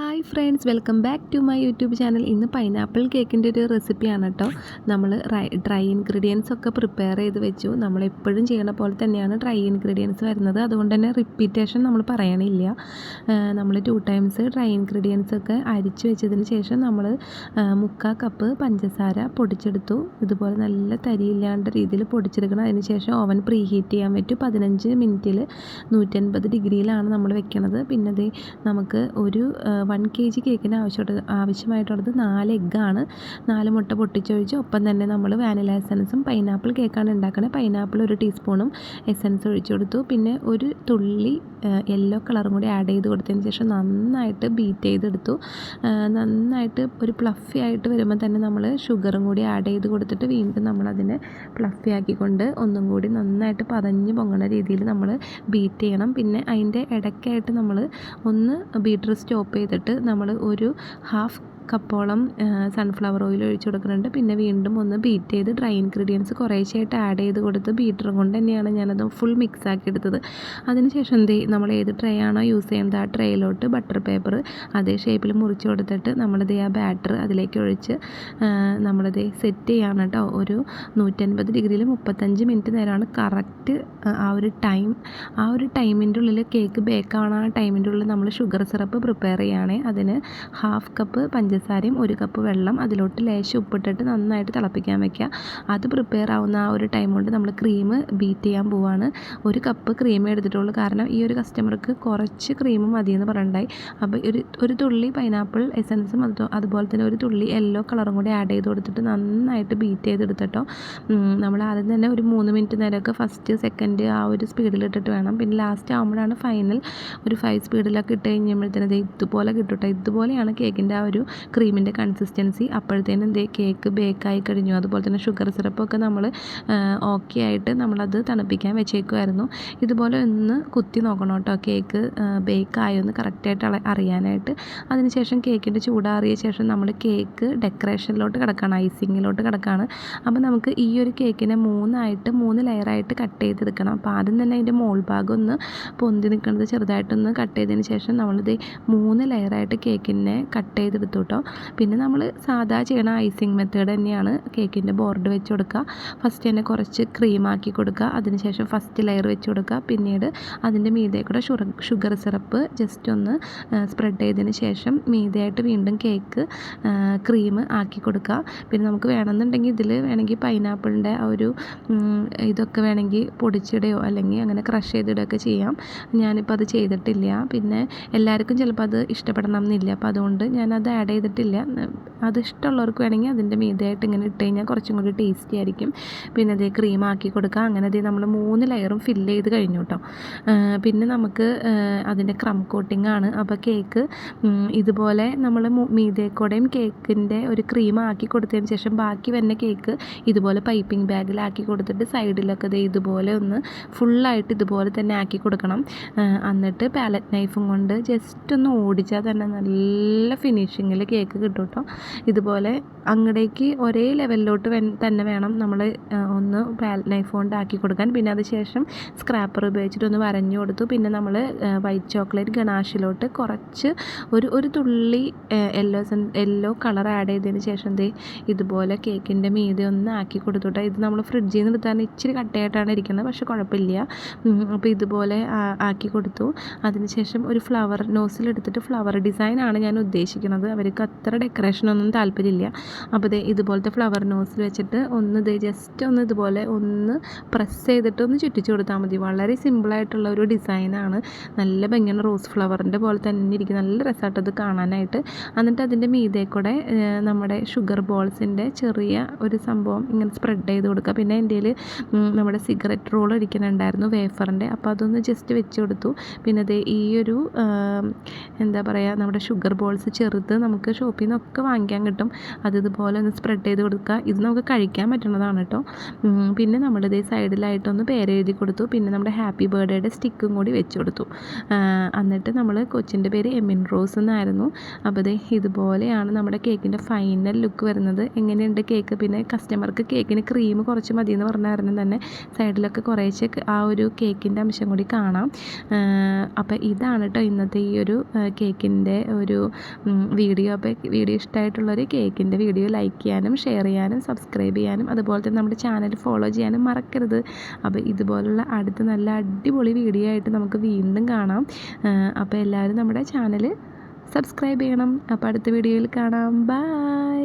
Hi friends welcome back to my YouTube channel. ഇന്ന് pineapple കേക്കിന്റെ ഒരു റെസിപ്പിയാണ് കേട്ടോ. നമ്മൾ ഡ്രൈ ഇൻഗ്രീഡിയൻസ് ഒക്കെ പ്രിപ്പയർ ചെയ്ത് വെച്ചു. നമ്മൾ എപ്പോഴും ചെയ്യണ പോലെ തന്നെയാണ് ഡ്രൈ ഇൻഗ്രീഡിയൻസ് വരുന്നത്. അതുകൊണ്ട് തന്നെ റിപ്പീറ്റേഷൻ നമ്മൾ പറയണില്ല. നമ്മൾ ടു ടൈംസ് ഡ്രൈ ഇൻഗ്രീഡിയൻസ് ഒക്കെ അരിച്ചു വെച്ചതിന് ശേഷം നമ്മൾ മുക്കാൽ കപ്പ് പഞ്ചസാര പൊടിച്ചെടുത്തു. ഇതുപോലെ നല്ല തരിയില്ലാണ്ട രീതിയിൽ പൊടിച്ചെടുക്കണം. അതിന് ശേഷം ഓവൻ പ്രീ ഹീറ്റ് ചെയ്യാൻ പറ്റും. പതിനഞ്ച് മിനിറ്റിൽ നൂറ്റൻപത് ഡിഗ്രിയിലാണ് നമ്മൾ വെക്കണത്. പിന്നെ നമുക്ക് ഒരു വൺ കെ ജി കേക്കിന് ആവശ്യമായിട്ട് ആവശ്യമായിട്ടുള്ളത് നാല് എഗ്ഗാണ് നാല് മുട്ട പൊട്ടിച്ചൊഴിച്ച് ഒപ്പം തന്നെ നമ്മൾ വാനില എസൻസും പൈനാപ്പിൾ കേക്കാണ് ഉണ്ടാക്കുന്നത് പൈനാപ്പിൾ ഒരു ടീസ്പൂണും എസൻസ് ഒഴിച്ചു കൊടുത്തു. പിന്നെ ഒരു തുള്ളി യെല്ലോ കളറും കൂടി ആഡ് ചെയ്ത് കൊടുത്തതിന് ശേഷം നന്നായിട്ട് ബീറ്റ് ചെയ്തെടുത്തു. നന്നായിട്ട് ഒരു പ്ലഫി ആയിട്ട് വരുമ്പോൾ തന്നെ നമ്മൾ ഷുഗറും കൂടി ആഡ് ചെയ്ത് കൊടുത്തിട്ട് വീണ്ടും നമ്മളതിനെ പ്ലഫി ആക്കിക്കൊണ്ട് ഒന്നും കൂടി നന്നായിട്ട് പതഞ്ഞ് പൊങ്ങണ രീതിയിൽ നമ്മൾ ബീറ്റ് ചെയ്യണം. പിന്നെ അതിന്റെ ഇടയ്ക്കായിട്ട് നമ്മൾ ഒന്ന് ബീറ്റർ സ്റ്റോപ്പ് ചെയ്തിട്ട് നമ്മൾ ഒരു ഹാഫ് കപ്പോളം സൺഫ്ലവർ ഓയിൽ ഒഴിച്ച് കൊടുക്കുന്നുണ്ട്. പിന്നെ വീണ്ടും ഒന്ന് ബീറ്റ് ചെയ്ത് ഡ്രൈ ഇൻഗ്രീഡിയൻസ് കുറേശ്ശായിട്ട് ആഡ് ചെയ്ത് കൊടുത്ത് ബീറ്ററും കൊണ്ട് തന്നെയാണ് ഞാനത് ഫുൾ മിക്സ് ആക്കി എടുത്തത്. അതിനുശേഷം എന്ത് നമ്മൾ ഏത് ട്രേ ആണോ യൂസ് ചെയ്യുന്നത് ആ ട്രേയിലോട്ട് ബട്ടർ പേപ്പർ അതേ ഷേപ്പിൽ മുറിച്ച് കൊടുത്തിട്ട് നമ്മളിത് ആ ബാറ്റർ അതിലേക്ക് ഒഴിച്ച് നമ്മളിത് സെറ്റ് ചെയ്യാണ് കേട്ടോ ഒരു നൂറ്റൻപത് ഡിഗ്രിയിൽ മുപ്പത്തഞ്ച് മിനിറ്റ് നേരമാണ് കറക്റ്റ് ആ ഒരു ടൈം ആ ഒരു ടൈമിന്റെ ഉള്ളിൽ കേക്ക് ബേക്കാണ് ആ ടൈമിന്റെ ഉള്ളിൽ നമ്മൾ ഷുഗർ സിറപ്പ് പ്രിപ്പയർ ചെയ്യുകയാണെങ്കിൽ അതിന് ഹാഫ് കപ്പ് പഞ്ചസാര പഞ്ചസാരയും ഒരു കപ്പ് വെള്ളം അതിലോട്ട് ലേശം ഉപ്പിട്ടിട്ട് നന്നായിട്ട് തിളപ്പിക്കാൻ വയ്ക്കുക അത് പ്രിപ്പയർ ആവുന്ന ആ ഒരു ടൈം കൊണ്ട് നമ്മൾ ക്രീം ബീറ്റ് ചെയ്യാൻ പോവാണ്. ഒരു കപ്പ് ക്രീം എടുത്തിട്ടുള്ളൂ. കാരണം ഈ ഒരു കസ്റ്റമർക്ക് കുറച്ച് ക്രീം മതിയെന്ന് പറഞ്ഞിട്ടുണ്ടായി അപ്പോൾ ഒരു ഒരു തുള്ളി പൈനാപ്പിൾ എസൻസും അത് അതുപോലെ തന്നെ ഒരു തുള്ളി യെല്ലോ കളറും കൂടി ആഡ് ചെയ്ത് കൊടുത്തിട്ട് നന്നായിട്ട് ബീറ്റ് ചെയ്തെടുത്തിട്ടോ നമ്മൾ ആദ്യം തന്നെ ഒരു മൂന്ന് മിനിറ്റ് നേരമൊക്കെ ഫസ്റ്റ് സെക്കൻഡ് ആ ഒരു സ്പീഡിലിട്ടിട്ട് വേണം. പിന്നെ ലാസ്റ്റ് ആകുമ്പോഴാണ് ഫൈനൽ ഒരു ഫൈവ് സ്പീഡിലൊക്കെ ഇട്ട് കഴിഞ്ഞപ്പോഴത്തേനത് ഇതുപോലെ കിട്ടും ഇതുപോലെയാണ് കേക്കിന്റെ ആ ഒരു ക്രീമിന്റെ കൺസിസ്റ്റൻസി അപ്പോഴത്തേനും ദേ കേക്ക് ബേക്കായി കഴിഞ്ഞു. അതുപോലെ തന്നെ ഷുഗർ സിറപ്പൊക്കെ നമ്മൾ ഓക്കെ ആയിട്ട് നമ്മളത് തണുപ്പിക്കാൻ വെച്ചേക്കുമായിരുന്നു ഇതുപോലെ ഒന്ന് കുത്തി നോക്കണം കേട്ടോ. കേക്ക് ബേക്കായൊന്ന് കറക്റ്റായിട്ട് അറിയാനായിട്ട്. അതിനുശേഷം കേക്കിന്റെ ചൂടാറിയ ശേഷം നമ്മൾ കേക്ക് ഡെക്കറേഷനിലോട്ട് കിടക്കുകയാണ് ഐസിങ്ങിലോട്ട് കിടക്കുകയാണ് അപ്പോൾ നമുക്ക് ഈ ഒരു കേക്കിനെ മൂന്നായിട്ട് മൂന്ന് ലെയറായിട്ട് കട്ട് ചെയ്തെടുക്കണം. അപ്പോൾ ആദ്യം തന്നെ അതിന്റെ മോൾ ഭാഗം ഒന്ന് പൊന്തി നിൽക്കുന്നത് ചെറുതായിട്ടൊന്ന് കട്ട് ചെയ്തതിന് ശേഷം നമ്മളിത് മൂന്ന് ലെയറായിട്ട് കേക്കിനെ കട്ട് ചെയ്തെടുത്തു കേട്ടോ. പിന്നെ നമ്മൾ സാധാ ചെയ്യണ ഐസിങ് മെത്തേഡ് തന്നെയാണ് കേക്കിന്റെ ബോർഡ് വെച്ച് കൊടുക്കുക. ഫസ്റ്റ് തന്നെ കുറച്ച് ക്രീമാക്കി കൊടുക്കുക. അതിനുശേഷം ഫസ്റ്റ് ലെയർ വെച്ച് കൊടുക്കുക. പിന്നീട് അതിന്റെ മീതെ കൂടെ ഷുഗർ സിറപ്പ് ജസ്റ്റ് ഒന്ന് സ്പ്രെഡ് ചെയ്തതിന് ശേഷം മീതയായിട്ട് വീണ്ടും കേക്ക് ക്രീം ആക്കി കൊടുക്കുക. പിന്നെ നമുക്ക് വേണമെന്നുണ്ടെങ്കിൽ ഇതിൽ വേണമെങ്കിൽ പൈനാപ്പിളിന്റെ ആ ഒരു ഇതൊക്കെ വേണമെങ്കിൽ പൊടിച്ചിടുകയോ അല്ലെങ്കിൽ അങ്ങനെ ക്രഷ് ചെയ്തിടുകയൊക്കെ ചെയ്യാം. ഞാനിപ്പോൾ അത് ചെയ്തിട്ടില്ല. പിന്നെ എല്ലാവർക്കും ചിലപ്പോൾ അത് ഇഷ്ടപ്പെടണം എന്നില്ല. അപ്പോൾ അതുകൊണ്ട് ഞാനത് ആഡ് ചെയ്തിട്ടില്ല. അത് ഇഷ്ടമുള്ളവർക്ക് വേണമെങ്കിൽ അതിന്റെ മീതയായിട്ട് ഇങ്ങനെ ഇട്ട് കഴിഞ്ഞാൽ കുറച്ചും കൂടി ടേസ്റ്റി ആയിരിക്കും. പിന്നെ അതേ ക്രീം ആക്കി കൊടുക്കുക. അങ്ങനെ അതേ നമ്മൾ മൂന്ന് ലെയറും ഫില്ല് ചെയ്ത് കഴിഞ്ഞു കേട്ടോ പിന്നെ നമുക്ക് അതിന്റെ ക്രം കോട്ടിംഗ് ആണ്. അപ്പോൾ കേക്ക് ഇതുപോലെ നമ്മൾ മീതേക്കൂടെയും കേക്കിന്റെ ഒരു ക്രീം ആക്കി കൊടുത്തതിന് ശേഷം ബാക്കി വരുന്ന കേക്ക് ഇതുപോലെ പൈപ്പിംഗ് ബാഗിലാക്കി കൊടുത്തിട്ട് സൈഡിലൊക്കെ ദേ ഇതുപോലെ ഒന്ന് ഫുള്ളായിട്ട് ഇതുപോലെ തന്നെ ആക്കി കൊടുക്കണം. എന്നിട്ട് പാലറ്റ് നൈഫും കൊണ്ട് ജസ്റ്റ് ഒന്ന് ഓടിച്ചാൽ തന്നെ നല്ല ഫിനിഷിങ്ങിൽ കേക്ക് കിട്ടും കേട്ടോ ഇതുപോലെ അങ്ങടേക്ക് ഒരേ ലെവലിലോട്ട് തന്നെ വേണം നമ്മൾ ഒന്ന് നൈഫ് കൊണ്ട് ആക്കി കൊടുക്കാൻ. പിന്നെ അത് ശേഷം സ്ക്രാപ്പർ ഉപയോഗിച്ചിട്ട് ഒന്ന് വരഞ്ഞു കൊടുത്തു. പിന്നെ നമ്മൾ വൈറ്റ് ചോക്ലേറ്റ് ഗണാഷിലോട്ട് കുറച്ച് ഒരു ഒരു തുള്ളി യെല്ലോ സെൻ യെല്ലോ കളർ ആഡ് ചെയ്തതിന് ശേഷം ദേ ഇതുപോലെ കേക്കിന്റെ മീതെ ഒന്ന് ആക്കി കൊടുത്തുട്ടോ ഇത് നമ്മൾ ഫ്രിഡ്ജിൽ നിന്ന് എടുത്താൽ ഇച്ചിരി കട്ടയായിട്ടാണ് ഇരിക്കുന്നത് പക്ഷെ കുഴപ്പമില്ല. അപ്പോൾ ഇതുപോലെ ആക്കി കൊടുത്തു. അതിനുശേഷം ഒരു ഫ്ലവർ നോസിലെടുത്തിട്ട് ഫ്ലവർ ഡിസൈനാണ് ഞാൻ ഉദ്ദേശിക്കുന്നത്. അവർക്ക് അത്ര ഡെക്കറേഷനൊന്നും താല്പര്യമില്ല. അപ്പോൾ ദേ ഇതുപോലത്തെ ഫ്ലവർ നോസിൽ വെച്ചിട്ട് ഒന്ന് ദേ ജസ്റ്റ് ഒന്ന് ഇതുപോലെ ഒന്ന് പ്രസ് ചെയ്തിട്ട് ഒന്ന് ചുറ്റിച്ചു കൊടുത്താൽ മതി. വളരെ സിമ്പിളായിട്ടുള്ള ഒരു ഡിസൈനാണ് നല്ല ഭംഗിയാണ് റോസ് ഫ്ലവറിന്റെ പോലെ തന്നെ ഇരിക്കും. നല്ല രസമായിട്ടത് കാണാനായിട്ട്. എന്നിട്ട് അതിന്റെ മീതെ കൂടെ നമ്മുടെ ഷുഗർ ബോൾസിന്റെ ചെറിയ ഒരു സംഭവം ഇങ്ങനെ സ്പ്രെഡ് ചെയ്ത് കൊടുക്കുക. പിന്നെ എന്റെ നമ്മുടെ സിഗരറ്റ് റോൾ അടിക്കുന്നുണ്ടായിരുന്നു വേഫറിന്റെ അപ്പോൾ അതൊന്ന് ജസ്റ്റ് വെച്ച് കൊടുത്തു. പിന്നെ അത് ഈ ഒരു എന്താ പറയുക നമ്മുടെ ഷുഗർ ബോൾസ് ചെറുത് നമുക്ക് നമുക്ക് ഷോപ്പിൽ നിന്നൊക്കെ വാങ്ങിക്കാൻ കിട്ടും. അത് ഇതുപോലെ ഒന്ന് സ്പ്രെഡ് ചെയ്ത് കൊടുക്കുക. ഇത് നമുക്ക് കഴിക്കാൻ പറ്റുന്നതാണ് കേട്ടോ. പിന്നെ നമ്മളിത് സൈഡിലായിട്ടൊന്ന് പേരെഴുതി കൊടുത്തു. പിന്നെ നമ്മുടെ ഹാപ്പി ബർത്ത്ഡേയുടെ സ്റ്റിക്കും കൂടി വെച്ച് കൊടുത്തു. എന്നിട്ട് നമ്മൾ കൊച്ചിന്റെ പേര് എമിൻ റോസ് എന്നായിരുന്നു. അപ്പോൾ ദേ ഇതുപോലെയാണ് നമ്മുടെ കേക്കിന്റെ ഫൈനൽ ലുക്ക് വരുന്നത്. എങ്ങനെയുണ്ട് കേക്ക്? പിന്നെ കസ്റ്റമർക്ക് കേക്കിന് ക്രീം കുറച്ച് മതി എന്ന് പറഞ്ഞ കാരണം തന്നെ. സൈഡിലൊക്കെ കുറേശ്ശെ ആ ഒരു കേക്കിന്റെ അംശം കൂടി കാണാം. അപ്പോൾ ഇതാണ് കേട്ടോ ഇന്നത്തെ ഈ ഒരു കേക്കിന്റെ ഒരു വീഡിയോ. അപ്പോൾ വീഡിയോ ഇഷ്ടമായിട്ടുള്ളവർ കേക്കിന്റെ വീഡിയോ ലൈക്ക് ചെയ്യാനും ഷെയർ ചെയ്യാനും സബ്സ്ക്രൈബ് ചെയ്യാനും അതുപോലെ തന്നെ നമ്മുടെ ചാനൽ ഫോളോ ചെയ്യാനും മറക്കരുത്. അപ്പോൾ ഇതുപോലുള്ള അടുത്ത നല്ല അടിപൊളി വീഡിയോ ആയിട്ട് നമുക്ക് വീണ്ടും കാണാം. അപ്പോൾ എല്ലാവരും നമ്മുടെ ചാനൽ സബ്സ്ക്രൈബ് ചെയ്യണം. അപ്പോൾ അടുത്ത വീഡിയോയിൽ കാണാം. ബൈ